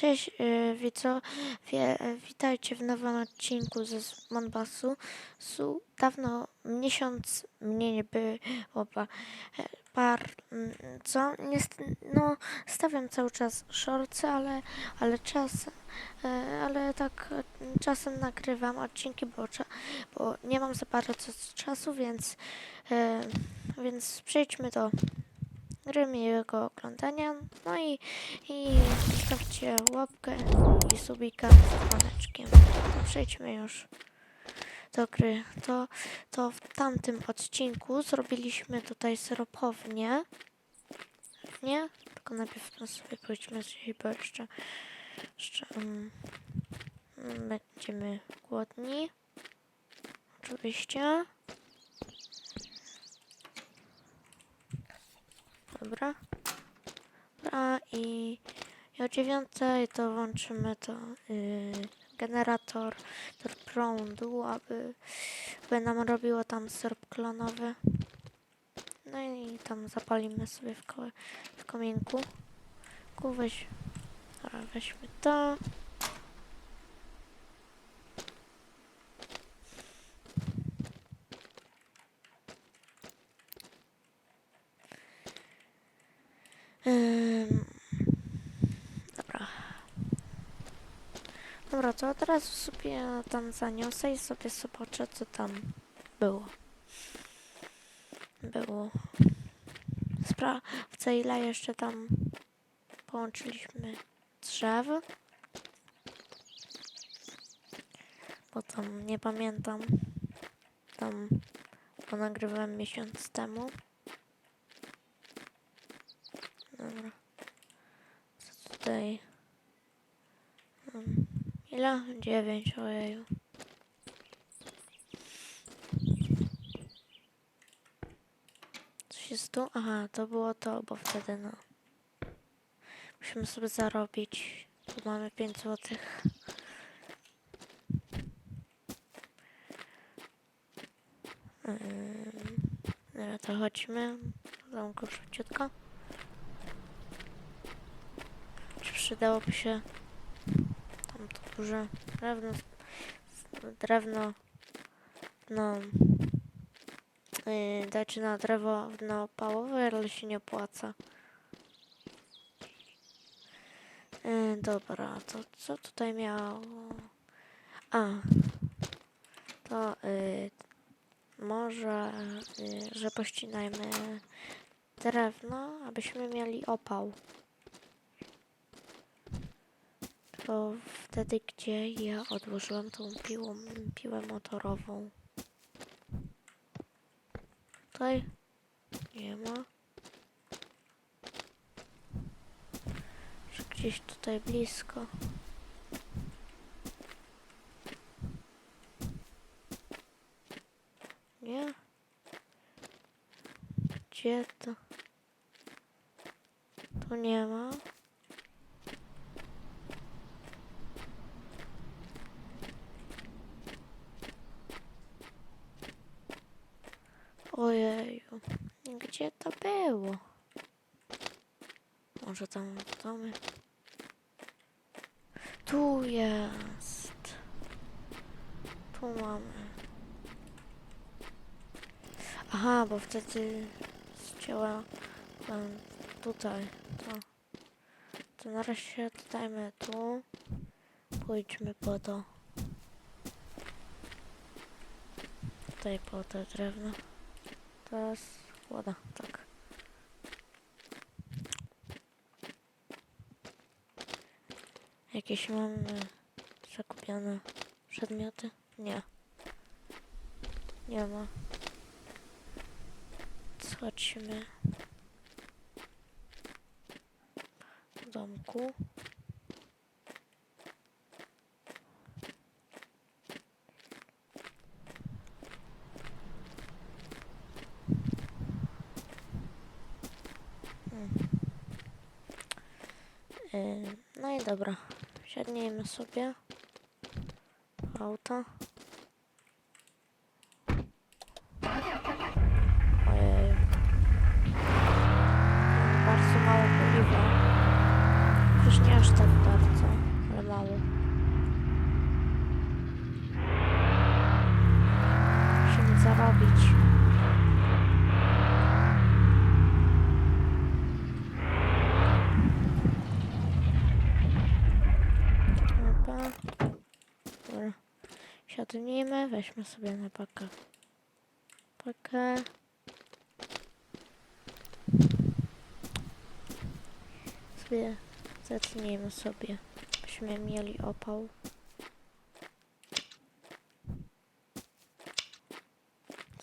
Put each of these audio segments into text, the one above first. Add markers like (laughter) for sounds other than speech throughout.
Cześć yy, widzowie, Wie- witajcie w nowym odcinku ze Monbasu. Su, dawno, miesiąc mnie nie było, pa, e, par, mm, co? Nie, st- no, stawiam cały czas shortsy, ale, ale czas, e, ale tak e, czasem nagrywam odcinki, bo, bo nie mam za bardzo czasu, więc, e, więc przejdźmy do miłego oglądania. No i, i zostawcie łapkę i subika z dzwoneczkiem. To przejdźmy już do gry. To, to w tamtym odcinku zrobiliśmy tutaj syropownię. Nie? Tylko najpierw no sobie pójdźmy zjeść, bo jeszcze, jeszcze um, będziemy głodni. Oczywiście. Dobra. Dobra i, o dziewiątej to włączymy to yy, generator tor prądu, aby, aby nam robiło tam syrop klonowy. No i tam zapalimy sobie w, w kominku. Ku weź, weźmy to. Ym, dobra. Dobra, to od razu sobie tam zaniosę i sobie zobaczę, co tam było. Było. Sprawdzę, ile jeszcze tam połączyliśmy drzew. Bo tam nie pamiętam. Tam bo nagrywałem miesiąc temu. Dobra. Co tutaj? Ile? Dziewięć, ojeju. Coś jest tu? Aha, to było to, bo wtedy no. Musimy sobie zarobić. Tu mamy 5 złotych. Ym, Dobra, to chodźmy. Domku szybciutko. Czy przydałoby się duże drewno, drewno, no, yy, dać na drewo no, pałowe, ale się nie opłaca. Yy, dobra, to co tutaj miało? A, to yy, może, yy, że pościnajmy drewno, abyśmy mieli opał. To wtedy, gdzie ja odłożyłam tą piłą, piłę motorową. Tutaj nie ma. Czy gdzieś tutaj blisko? Nie? Gdzie to? Tu nie ma. Ojeju, gdzie to było? Może tam domy? Tu jest. Tu mamy. Aha, bo wtedy zcięła em, tutaj. To, to na razie dodajmy tu. Pójdźmy po to. Tutaj po te drewno. Teraz woda, tak. Jakieś mamy zakupione przedmioty? Nie. Nie ma. Chodźmy do domku. Yy, No i dobra, siadniemy sobie auto. Siadnijmy, weźmy sobie na pakę. Pakę. Sobie zetnijmy sobie, byśmy mieli opał.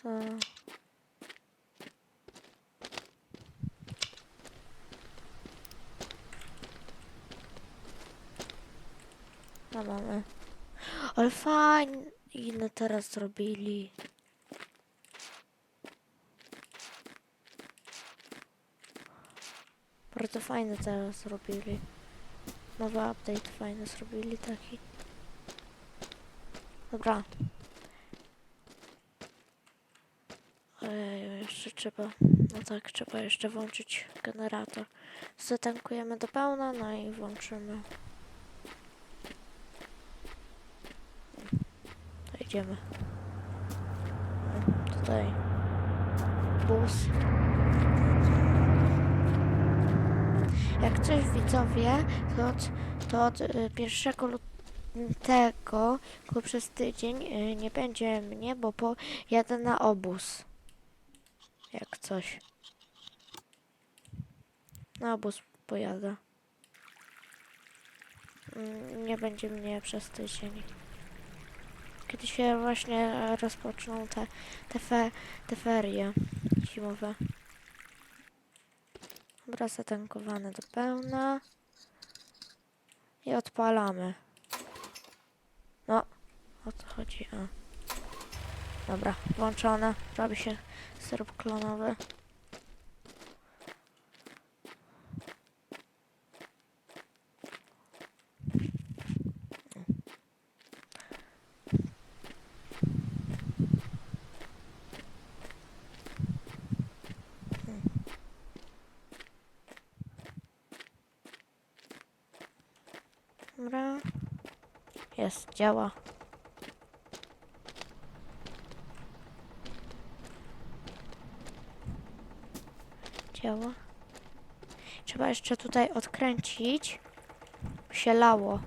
To... A mamy. Ale fajnie ile teraz zrobili. Bardzo fajne teraz zrobili. Nowy update fajny zrobili taki. Dobra. Ojej, jeszcze trzeba, no tak, trzeba jeszcze włączyć generator. Zatankujemy do pełna, no i włączymy. To idziemy. Tutaj bus. Jak coś widzowie, to od, to od y, 1 lutego tylko przez tydzień y, nie będzie mnie, bo pojadę na obóz. Jak coś. Na obóz pojadę. Mm, Nie będzie mnie przez tydzień. Kiedy się właśnie rozpoczną te, te, fe, te ferie zimowe. Dobra, zatankowane do pełna. I odpalamy. No, o co chodzi? A. Dobra, włączone. Robi się syrop klonowy. Dobra. Jest, działa. Działa. Trzeba jeszcze tutaj odkręcić. by się lało.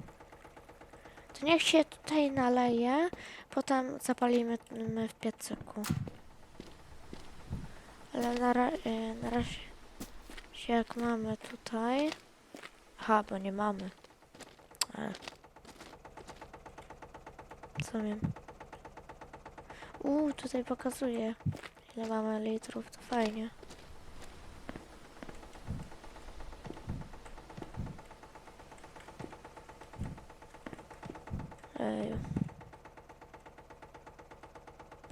To niech się tutaj naleje. Potem zapalimy my w piecyku. Ale na, ra y, na razie jak mamy tutaj. Aha, bo nie mamy. Ale. Co wiem. Uuu, tutaj pokazuje, ile mamy litrów, to fajnie. Ej.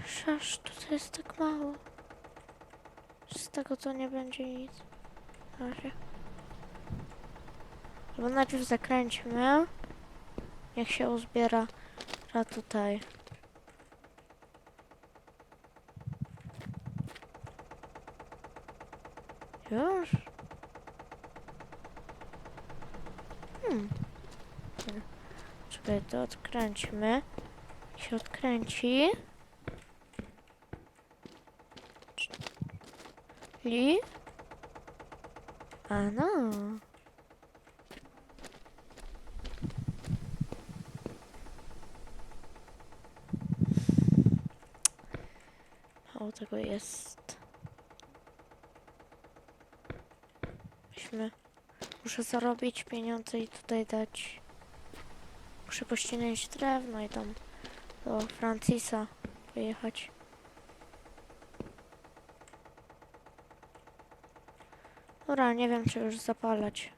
Przecież tutaj jest tak mało. Z tego to nie będzie nic. Na razie. Albo najpierw zakręćmy. Niech się uzbiera ra tutaj. Już? Hmm. Czekaj, to odkręćmy. Się odkręci. Czyli... A no. Mało tego jest. Weźmy. Muszę zarobić pieniądze i tutaj dać. Muszę pościnać drewno i tam do Francisa pojechać. Dobra, nie wiem czy już zapalać.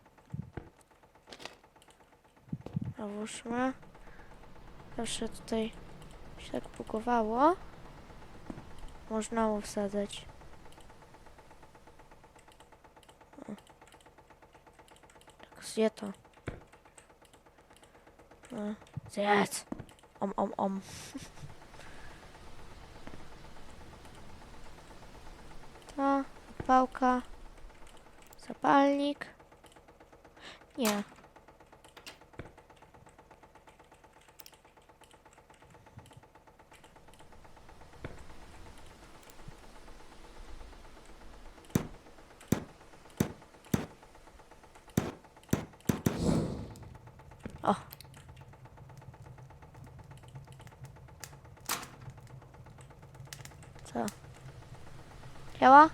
A włóżmy. Zawsze tutaj się tak bugowało. Można mu wsadzać. Tak zje to. Zjedz! Om, om, om. (laughs) To, pałka. Zapalnik. Nie. O. Co? Działa?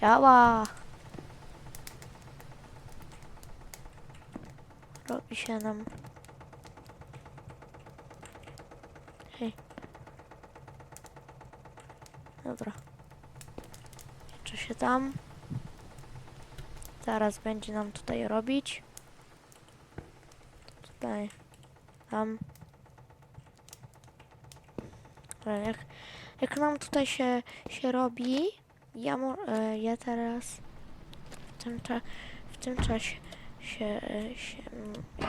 Działa. Robi się nam. Hej. Dobra. Jeszcze się tam. Zaraz będzie nam tutaj robić. Tutaj. Tam. Jak, jak nam tutaj się, się robi, ja, mo, e, ja teraz w tym, cza, w tym czasie się, się,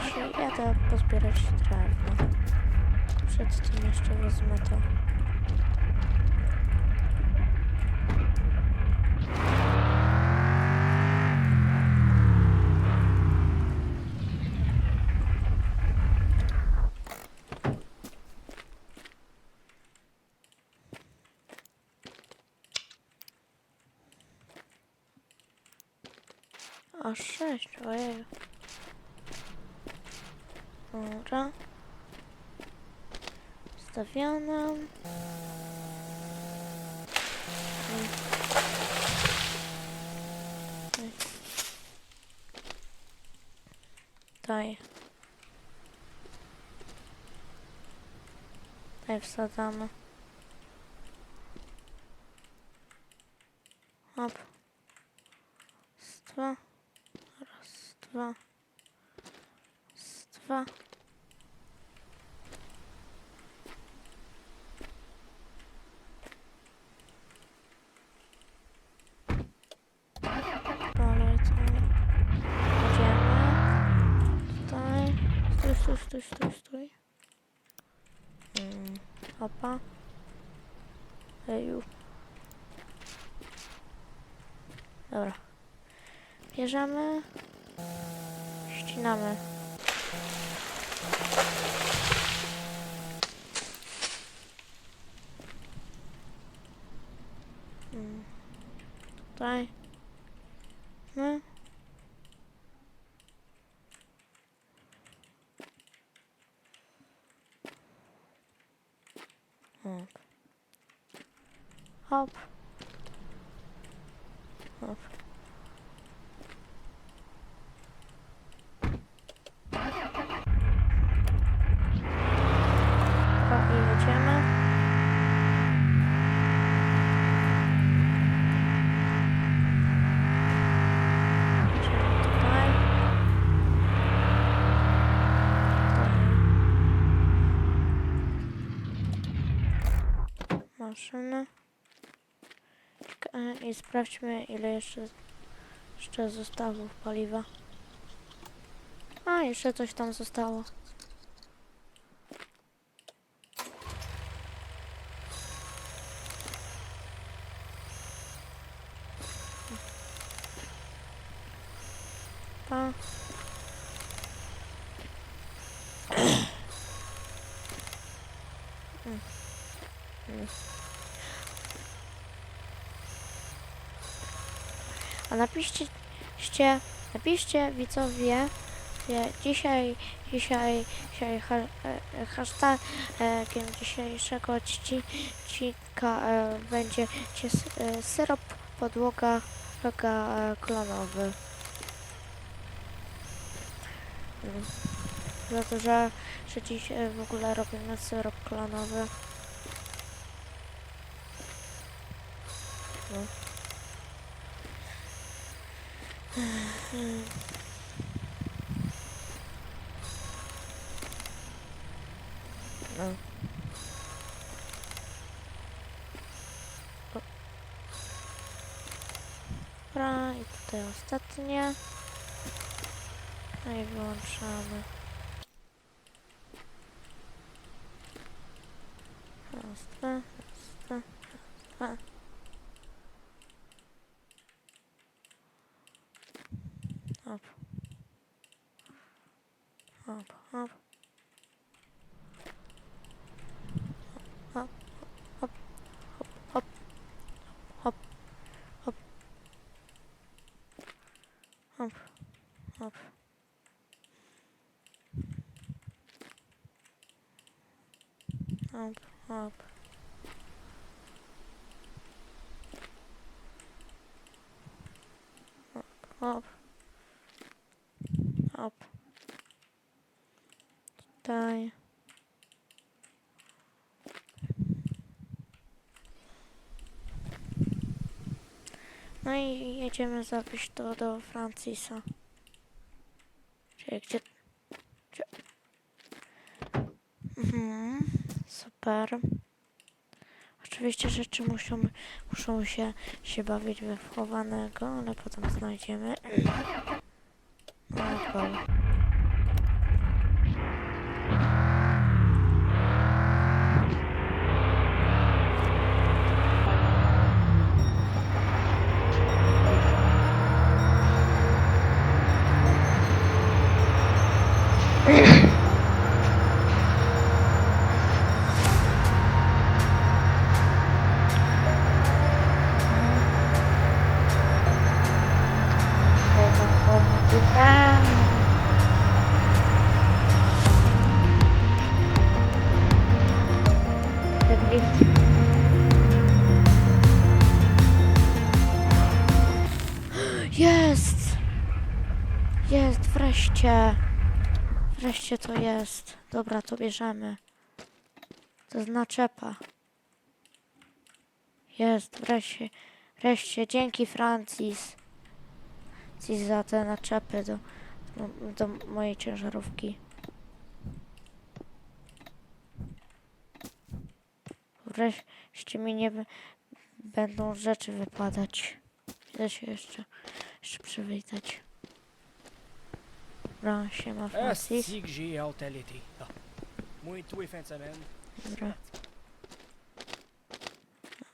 się jadę pozbierać drewno. Przed tym jeszcze wezmę to. A sześć, ojej. Dobra. Stawiona. Daj. Daj wsadzamy. Hop. Raz, dwa. Raz, dwa. Dwa. Dalej, co? Idziemy. Tutaj. Stój, stój, stój, stój, stój. Mm. Opa. Eju. Dobra. Bierzemy. Ścinamy. Tutaj. I sprawdźmy ile jeszcze, jeszcze zostało paliwa. A, jeszcze coś tam zostało. Pa. A napiszcie, napiszcie widzowie, dzisiaj, dzisiaj, dzisiaj ha, e, hashtagiem dzisiejszego odcinka e, będzie e, syrop podłoga roga e, klonowy. To, że, że dziś e, w ogóle robimy syrop klonowy. No. Mm. No. O. Dobra, i tutaj ostatnie. No i wyłączamy. Raz, dwa, raz. Hop. Hop, hop. Hop, hop, hop, hop, hop, hop, hop. Hop, hop. Hop, hop. Tutaj. No i jedziemy zawieźć to do Francisa. Czyli gdzie... gdzie... Mhm, super. Oczywiście rzeczy muszą, muszą się, się bawić we wchowanego, ale potem znajdziemy. No, Jest! Jest, wreszcie! Wreszcie to jest. Dobra, to bierzemy. To jest naczepa. Jest, wreszcie. Wreszcie, dzięki Francis. Francis za te naczepy do, do, mojej ciężarówki. Wreszcie mi nie będą rzeczy wypadać. Idę się jeszcze, jeszcze przywitać. Dobra, siema Francis. si que j'ai hâte à l'été. Ah. Moi, tous les fins de semaine. Dobra.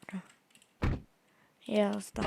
Dobra. Jazda.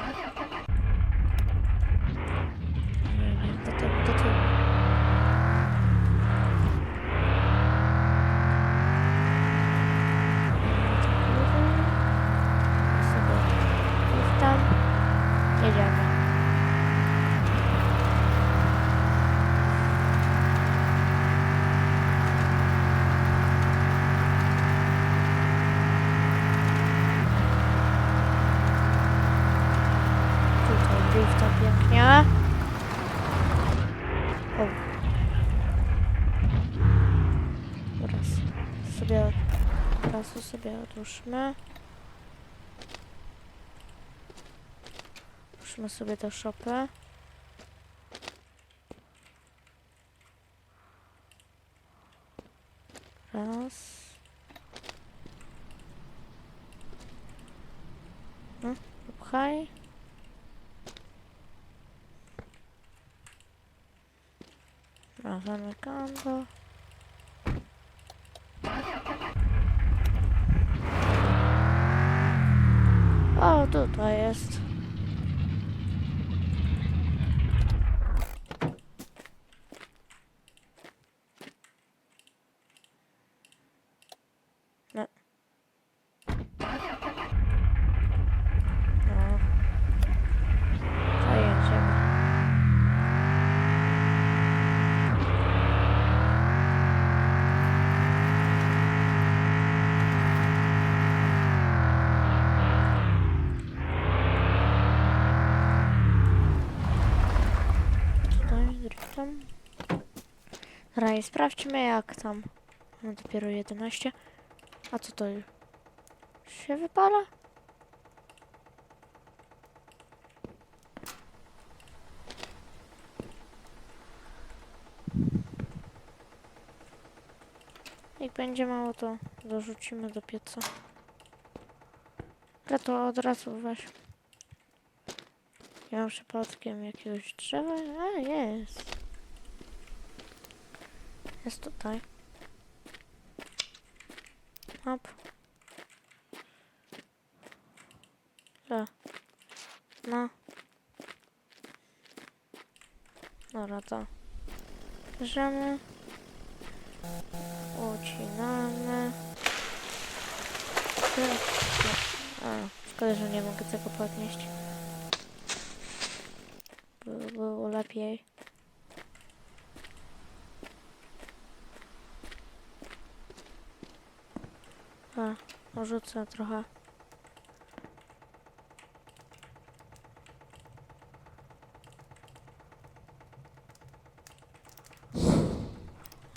Sobie odłóżmy. Sobie do szopy. Raz. No, pchaj. Dobra, zamykam go. O, tutaj jest. I sprawdźmy jak tam. No dopiero 11. A co to? Się wypala? Jak będzie mało, to dorzucimy do pieca. Ale to od razu weź. Ja mam przypadkiem jakiegoś drzewa? A, jest. Jest tutaj. Hop. Dobra. No. Dobra, to. Bierzemy. Ucinamy. A, szkoda, że nie mogę tego podnieść. By było lepiej. A, porzucę trochę.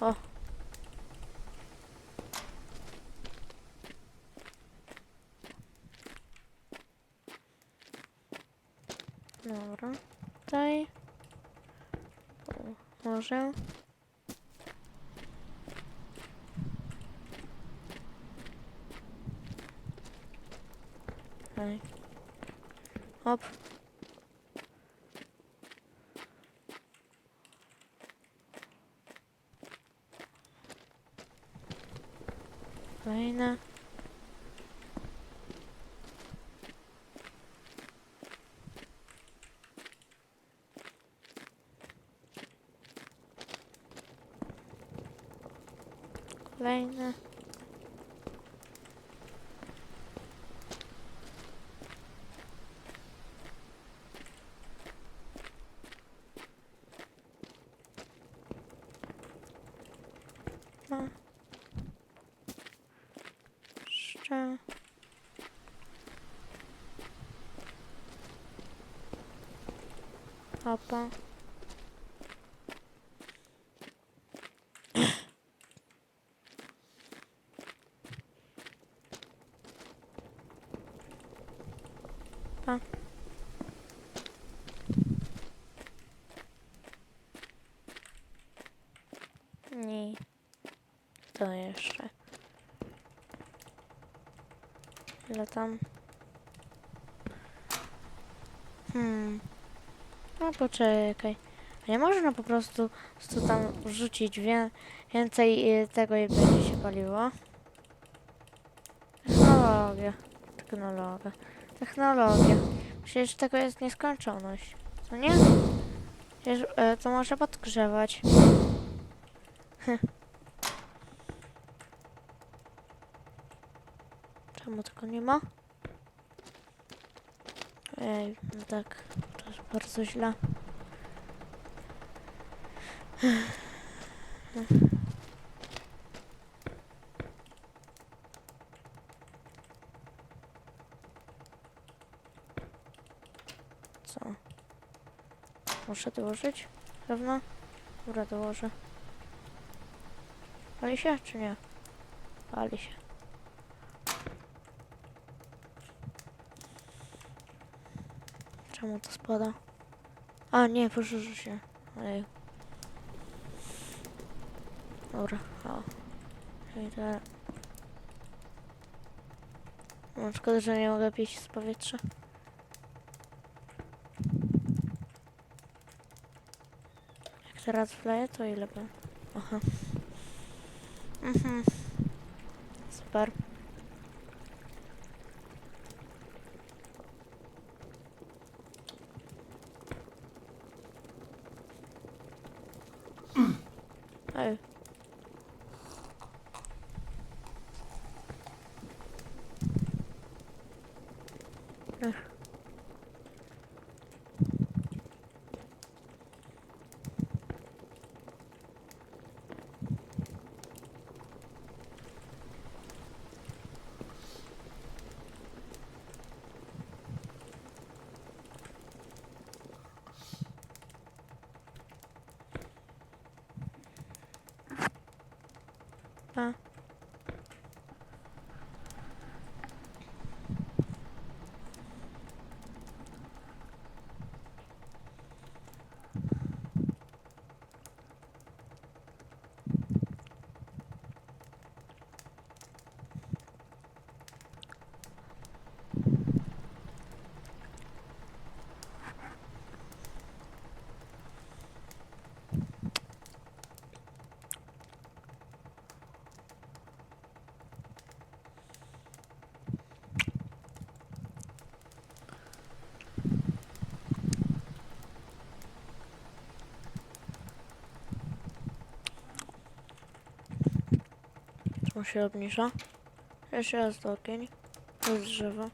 O. Dobra. Tutaj. Tu Może. Tutaj. Hop. Fajne. Kolejne. No. Jeszcze. Opa. Pa. Nie. To jeszcze. Ile tam? Hmm. No poczekaj. Nie można po prostu tu tam wrzucić wie, więcej y, tego i będzie się paliło? Technologia. Technologia. Technologia. Przecież tego jest nieskończoność. Co nie? Przecież y, to może podgrzewać. Czemu tego nie ma? Ej, no tak, to jest bardzo źle. Co? Muszę dołożyć? Pewno? Dobra, dołożę. Pali się, czy nie? Pali się. Czemu to spada? A, nie, poszerzy się. Ej. Dobra, o. I teraz... Szkoda, że nie mogę pić z powietrza. Jak teraz wleję, to ile by? Aha. Mhm. Super. Ej. Ech. A. Czemu się obniża? Jeszcze raz do ogień. Jest drzewo.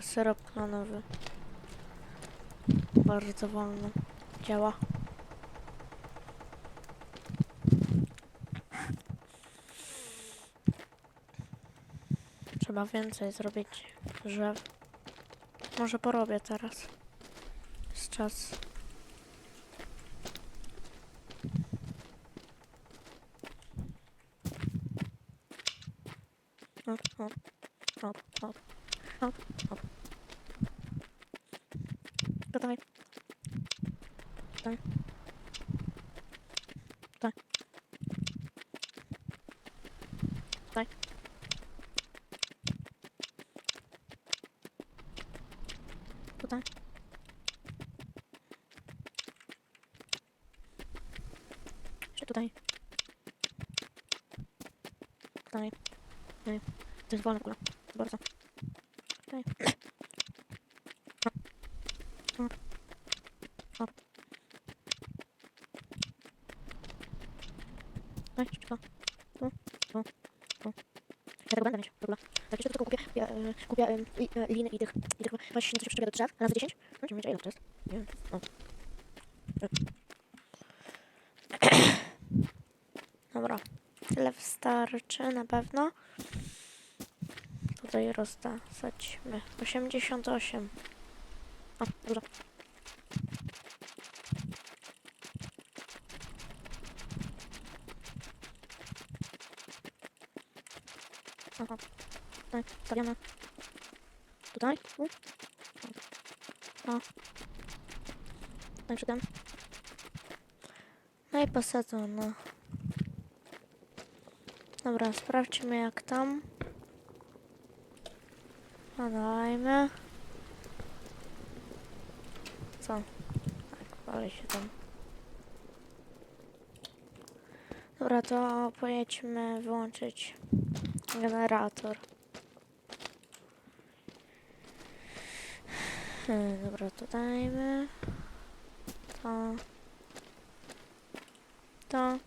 Syrop klonowy. Bardzo wolno działa. chyba więcej zrobić drzew. Może porobię teraz. Z czas. Hop, hop, hop, hop, hop, hop. Gotowy. Gotowy. Gotowy. Gotowy. Tutaj. Jeszcze tutaj. Tutaj. Tutaj. To jest wolna kula. Bardzo. Tutaj. Hop. Hop. Hop. Tutaj, szybko. Tu, tu, tu. W ogóle. Tak, tylko kupię, ja, e, e, i tych, i tych właśnie coś przyczepię do drzew, razy 10. No, mieć, a ile to jest? Nie wiem. Dobra, tyle wystarczy na pewno. Tutaj rozdasadźmy. 88. O, dużo. Aha. Tutaj, stawiamy. Tutaj. Tu. O. Tutaj. No i posadzono. Dobra, sprawdźmy jak tam. Nadajmy. Co? Tak, pali się tam. Dobra, to pojedźmy wyłączyć generator. Hmm, dobra, to dajmy. To. To.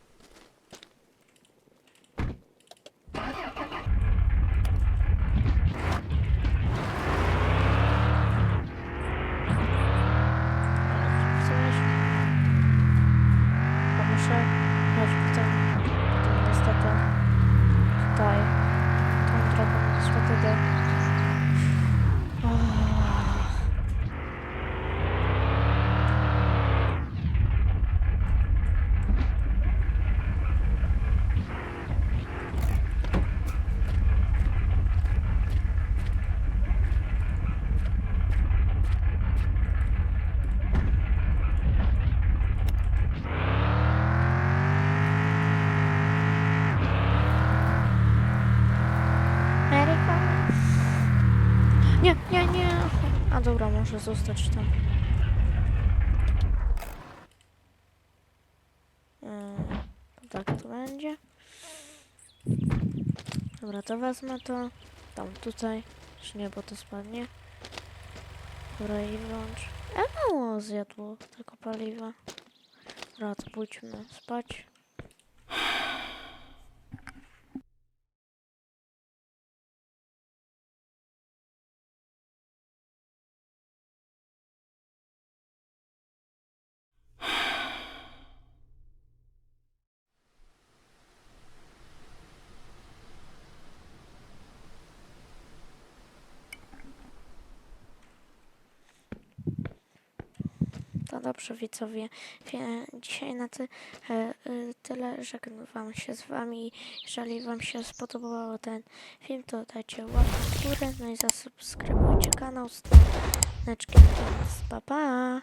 Dobra, może zostać tam. Mm, tak to będzie. Dobra, to wezmę to. Tam, tutaj. Czy nie, bo to spadnie. Dobra, i włącz. E, mało zjadło tego paliwa. Dobra, to pójdźmy spać. To dobrze widzowie. Wie- Dzisiaj na ty, e, e, tyle żegnam się z wami. Jeżeli wam się spodobał ten film, to dajcie łapkę w górę, no i zasubskrybujcie kanał z dzwoneczkiem. Więc pa pa!